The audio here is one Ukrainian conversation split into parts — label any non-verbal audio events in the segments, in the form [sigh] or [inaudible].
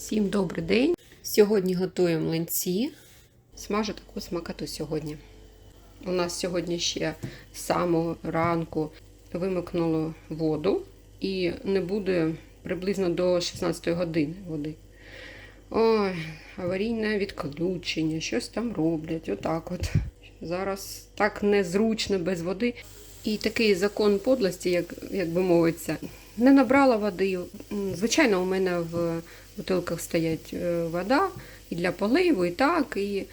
Всім добрий день! Сьогодні готуємо млинці. Смажу таку смакоту сьогодні. У нас сьогодні ще з самого ранку вимикнуло воду і не буде приблизно до 16 години води. Ой, аварійне відключення, щось там роблять. Отак от. Зараз так незручно без води. І такий закон подлості, як, як би мовиться, не набрала води. Звичайно, у мене в бутилках стоять е, вода і для поливу, і так. І...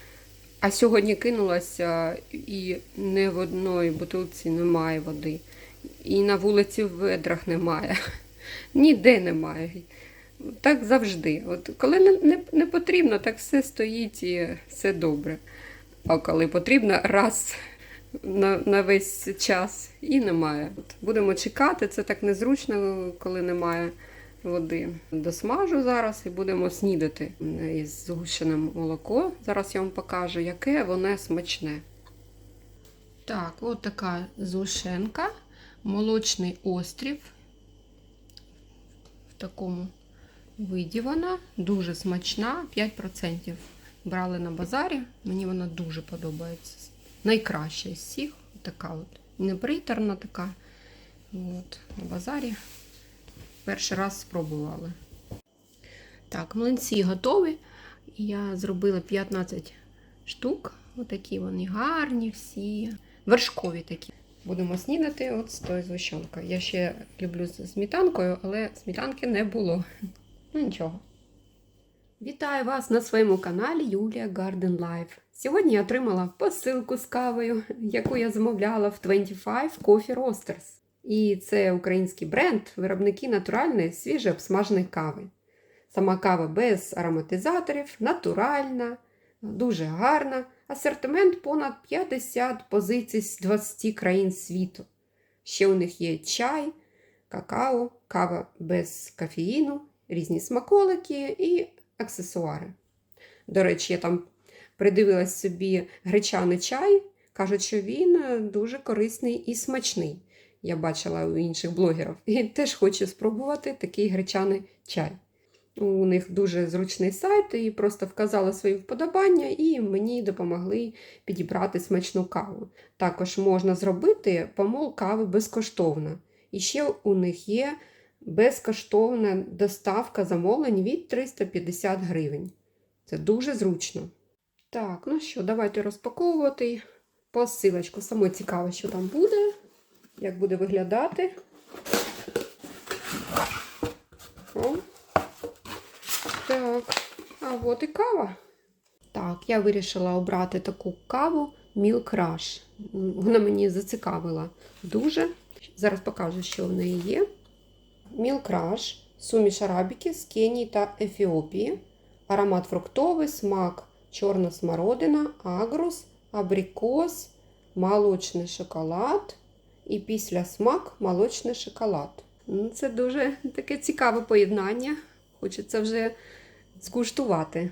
А сьогодні кинулася, і не в одної бутилці немає води. І на вулиці в ведрах немає. [laughs] Ніде немає. Так завжди. От коли не, не, не потрібно, так все стоїть і все добре. А коли потрібно, раз на, на весь час і немає. От будемо чекати, це так незручно, коли немає води. Досмажу зараз і будемо снідати із згущеним молоко. Зараз я вам покажу, яке воно смачне. Так, от така зушенка, молочний острів. В такому виді вона дуже смачна, 5% брали на базарі. Мені вона дуже подобається. Найкраща з всіх. Така от. Неприторна така. От, на базарі. Перший раз спробували. Так, млинці готові. Я зробила 15 штук. Отакі вони гарні всі. Вершкові такі. Будемо снідати от з тою згущенкою. Я ще люблю з сметанкою, але сметанки не було. Ну нічого. Вітаю вас на своєму каналі Юлія Garden Life. Сьогодні я отримала посилку з кавою, яку я замовляла в 25 Coffee Roasters. І це український бренд, виробники натуральної свіже обсмаженої кави. Сама кава без ароматизаторів, натуральна, дуже гарна. Асортимент понад 50 позицій з 20 країн світу. Ще у них є чай, какао, кава без кофеїну, різні смаколики і аксесуари. До речі, я там придивилась собі гречаний чай. Кажуть, що він е, дуже корисний і смачний. Я бачила у інших блогерів. І теж хочу спробувати такий гречаний чай. У них дуже зручний сайт, і просто вказала свої вподобання, і мені допомогли підібрати смачну каву. Також можна зробити помол кави безкоштовно. І ще у них є безкоштовна доставка замовлень від 350 гривень. Це дуже зручно. Так, ну що, давайте розпаковувати посилочку. Саме цікаво, що там буде, як буде виглядати. О. Так, а от і кава. Так, я вирішила обрати таку каву Milk Rush. Вона мені зацікавила дуже. Зараз покажу, що в неї є. Milk Rush, суміш арабіки з Кенії та Ефіопії. Аромат фруктовий, смак чорна смородина, агрус, абрикос, молочний шоколад і після смак молочний шоколад. Ну, Це дуже таке цікаве поєднання. Хочеться вже скуштувати.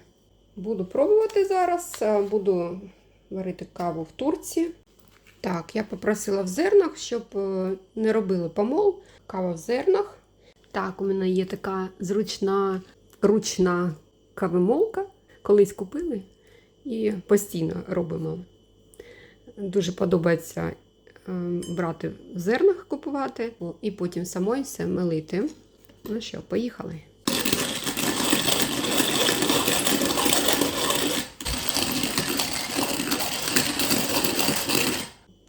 Буду пробувати зараз, е, буду варити каву в турці. Так, я попросила в зернах, щоб е, не робили помол. Кава в зернах. Так, у мене є така зручна ручна кавомолка. Колись купили і постійно робимо. Дуже подобається е, брати в зернах купувати і потім самої все мелити. Ну що, поїхали.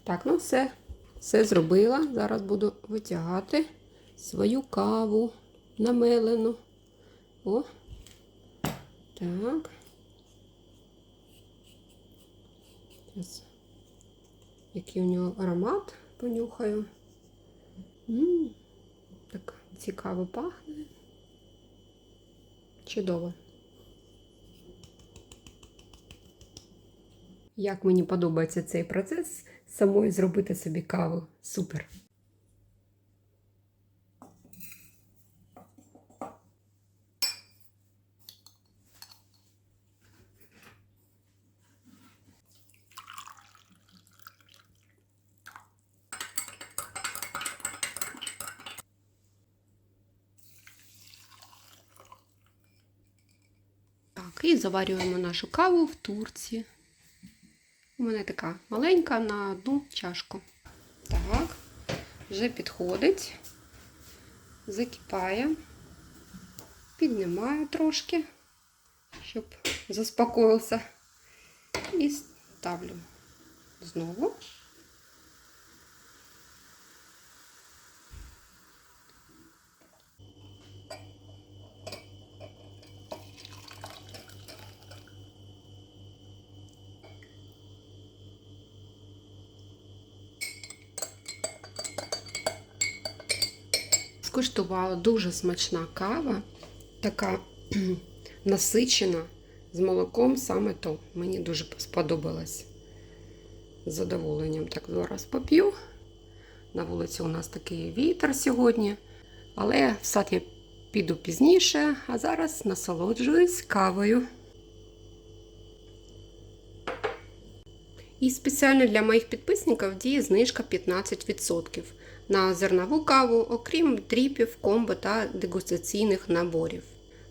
Так, ну все, все зробила. Зараз буду витягати свою каву намелену. О, так. Зараз. Який у нього аромат понюхаю. М-м, так цікаво пахне. Чудово. Як мені подобається цей процес, самою зробити собі каву. Супер. І заварюємо нашу каву в турці. У мене така маленька на одну чашку. Так, вже підходить, закипає, піднімаю трошки, щоб заспокоївся. І ставлю знову. Скуштувала дуже смачна кава, така [clears throat] насичена з молоком саме то. Мені дуже сподобалось. З задоволенням так зараз поп'ю. На вулиці у нас такий вітер сьогодні. Але в сад я піду пізніше, а зараз насолоджуюсь кавою. І спеціально для моїх підписників діє знижка 15% на зернову каву, окрім дріпів, комбо та дегустаційних наборів.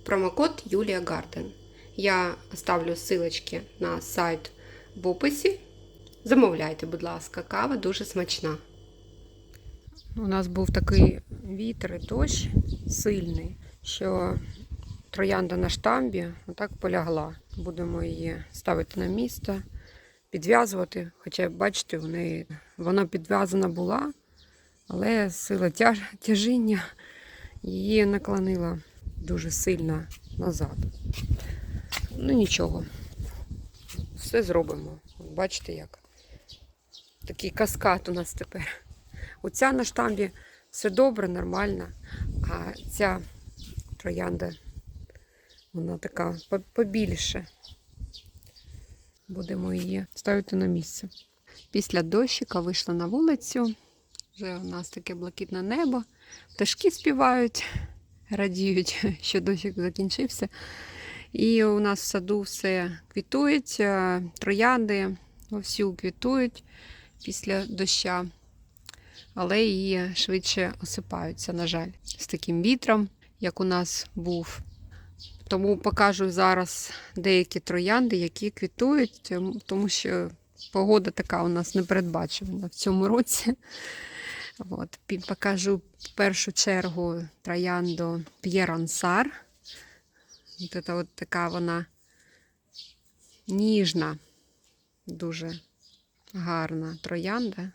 Промокод Юлія Гарден. Я оставлю ссылочки на сайт в описі. Замовляйте, будь ласка, кава дуже смачна. У нас був такий вітер і дощ сильний, що троянда на штамбі отак полягла. Будемо її ставити на місце, підв'язувати. Хоча, бачите, в неї вона підв'язана була, але сила тяж, тяжіння її наклонила дуже сильно назад. Ну нічого, все зробимо. Бачите як. Такий каскад у нас тепер. Оця на штамбі все добре, нормально, а ця троянда, вона така побільше. Будемо її ставити на місце. Після дощика вийшла на вулицю. Вже у нас таке блакитне небо. Пташки співають, радіють, [laughs] що дощик закінчився. І у нас в саду все квітують, е, троянди вовсю квітують після доща, але і швидше осипаються, на жаль, з таким вітром, як у нас був. Тому покажу зараз деякі троянди, які квітують, тому- тому що погода така у нас непередбачувана в цьому році. От, покажу в першу чергу троянду П'єрансар. От, от така вона ніжна, дуже гарна троянда.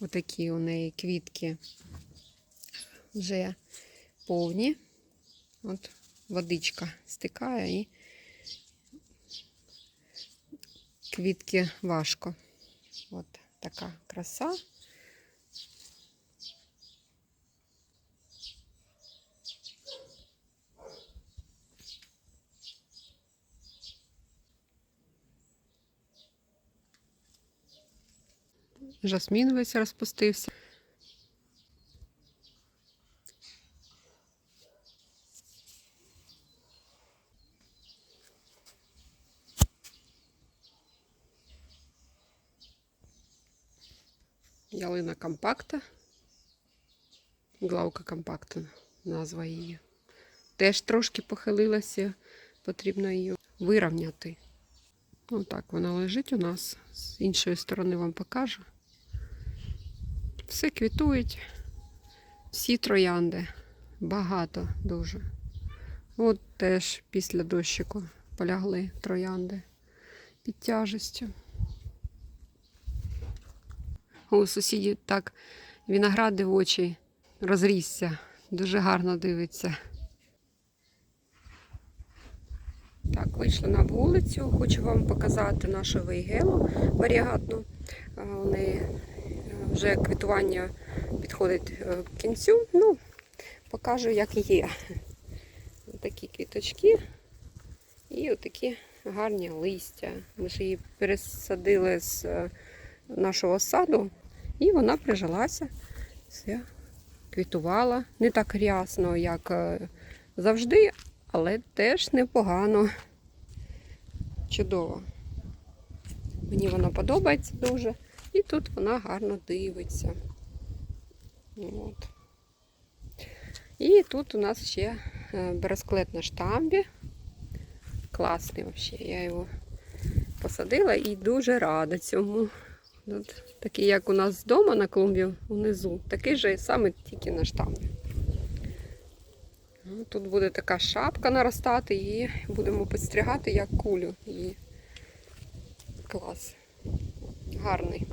Отакі у неї квітки вже повні. От водичка стикає і квітки важко. От така краса. Жасмін весь розпустився. Ялина компакта. Главка компакта, назва її. Теж трошки похилилася, потрібно її вирівняти. Отак вона лежить у нас. З іншої сторони вам покажу. Все квітують. Всі троянди. Багато дуже. От теж після дощику полягли троянди під тяжестю. У сусідів так виноград дивочий розрісся. Дуже гарно дивиться. Так, вийшла на вулицю. Хочу вам показати нашу вейгелу варіагатну. А, У неї е, вже квітування підходить е, к кінцю. Ну, покажу, як є. Такі квіточки і отакі гарні листя. Ми ж її пересадили з е, нашого саду, і вона прижилася. Все, квітувала. Не так рясно, як е, завжди, але теж непогано. Чудово. Мені вона подобається дуже. І тут вона гарно дивиться. От. І тут у нас ще е, бересклет на штамбі. Класний взагалі. Я його посадила і дуже рада цьому. От, такий, як у нас вдома на клумбі внизу, такий же саме тільки на штамбі. Ну, Тут буде така шапка наростати і будемо підстригати як кулю. її. Клас. Гарний.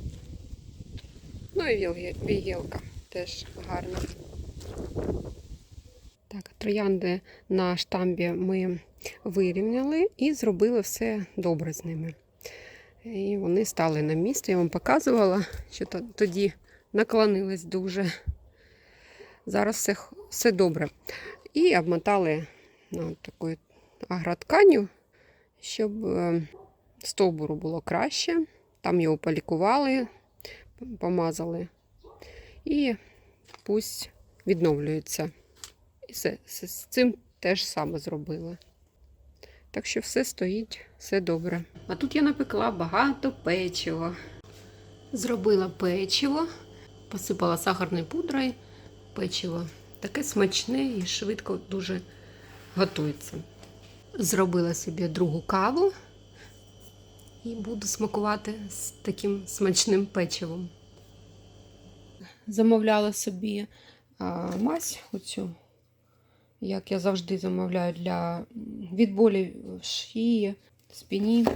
Ну і вігілка теж гарна. Так, троянди на штамбі ми вирівняли і зробили все добре з ними. І вони стали на місце. Я вам показувала, що тоді наклонились дуже. Зараз все, все добре. І обмотали ну, такою агротканню, щоб е, стовбуру було краще. Там його полікували, помазали. І пусть відновлюється. І все, з цим теж саме зробили. Так що все стоїть, все добре. А тут я напекла багато печива. Зробила печиво, посипала сахарною пудрою печиво. Таке смачне і швидко дуже готується. Зробила собі другу каву і буду смакувати з таким смачним печивом. Замовляла собі а, мазь оцю, як я завжди замовляю для від болі в шиї, спині.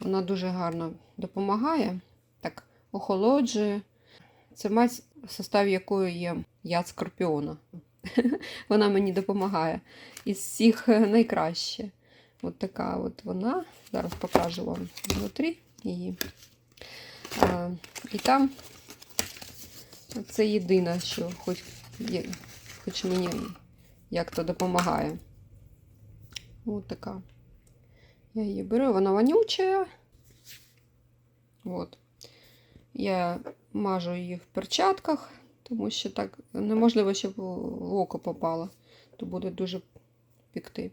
Вона дуже гарно допомагає, так охолоджує. Це мазь, в составі якої є яд скорпіона. [laughs] Вона мені допомагає. Із всіх найкраще. От така от вона. Зараз покажу вам внутрі її. І там це єдине, що хоч, є, хоч мені як то допомагає. Ось така. Я її беру, вона вонюча. От. Я мажу її в перчатках, тому що так неможливо, щоб в око попало, то буде дуже пікти.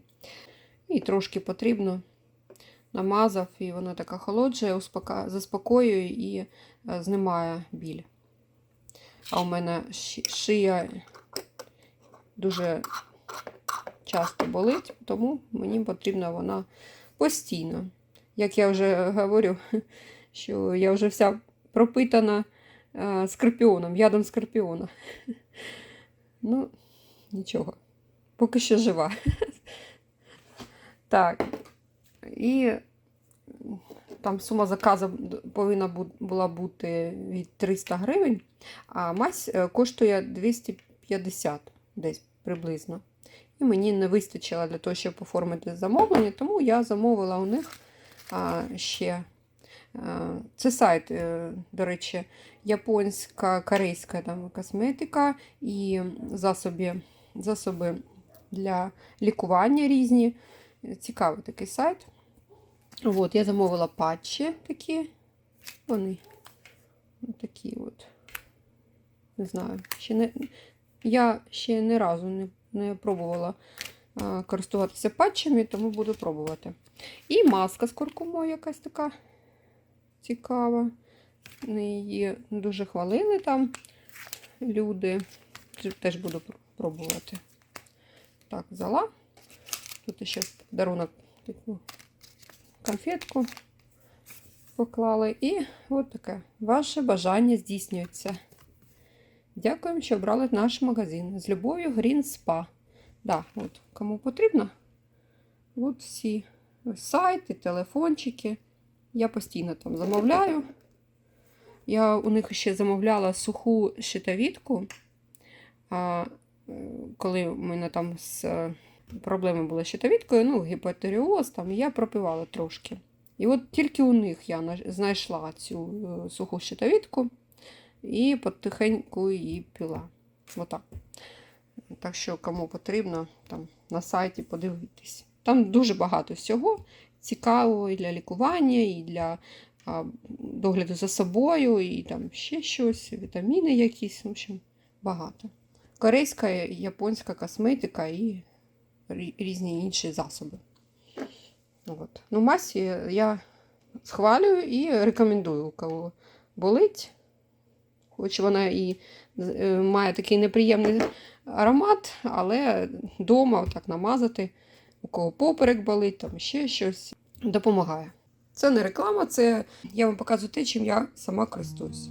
І трошки потрібно намазав, і вона така холоджує, заспокоює і е, знімає біль. А у мене шия дуже часто болить, тому мені потрібна вона постійно. Як я вже говорю, [laughs] що я вже вся пропитана е, скорпіоном, ядом скорпіона. [laughs] Ну, нічого, поки що жива. [laughs] Так. І там сума заказу повинна була бути від 300 гривень, а мазь е, коштує 250 десь приблизно. І мені не вистачило для того, щоб оформити замовлення, тому я замовила у них а, ще. Це сайт, е, до речі, японська, корейська там, косметика і засоби, засоби для лікування різні. Цікавий такий сайт. От, я замовила патчі такі. Вони такі от. Не знаю. Ще не, я ще ні разу не, не пробувала а, користуватися патчами, тому буду пробувати. І маска з куркумою якась така цікава. Її дуже хвалили там люди. Теж буду пробувати. Так, взяла. Тут ще подарунок таку конфетку поклали. І от таке. Ваше бажання здійснюється. Дякуємо, що обрали наш магазин. З любов'ю Green Spa. Да, от, кому потрібно. От всі сайти, телефончики. Я постійно там замовляю. Я у них ще замовляла суху щитовідку. Е, коли у мене там з е, проблеми були з щитовідкою, ну, гіпотеріоз, там, я пропивала трошки. І от тільки у них я знайшла цю е, суху щитовідку і потихеньку її пила. Отак. Так що, кому потрібно, там на сайті подивитись. Там дуже багато всього цікавого і для лікування, і для а, догляду за собою, і там ще щось, вітаміни якісь, в общем, багато. Корейська, японська косметика і різні інші засоби. От. Ну, масі я схвалюю і рекомендую, у кого болить. Хоч вона і е, має такий неприємний аромат, але вдома так намазати, у кого поперек болить, там ще щось, допомагає. Це не реклама, це я вам показую те, чим я сама користуюсь.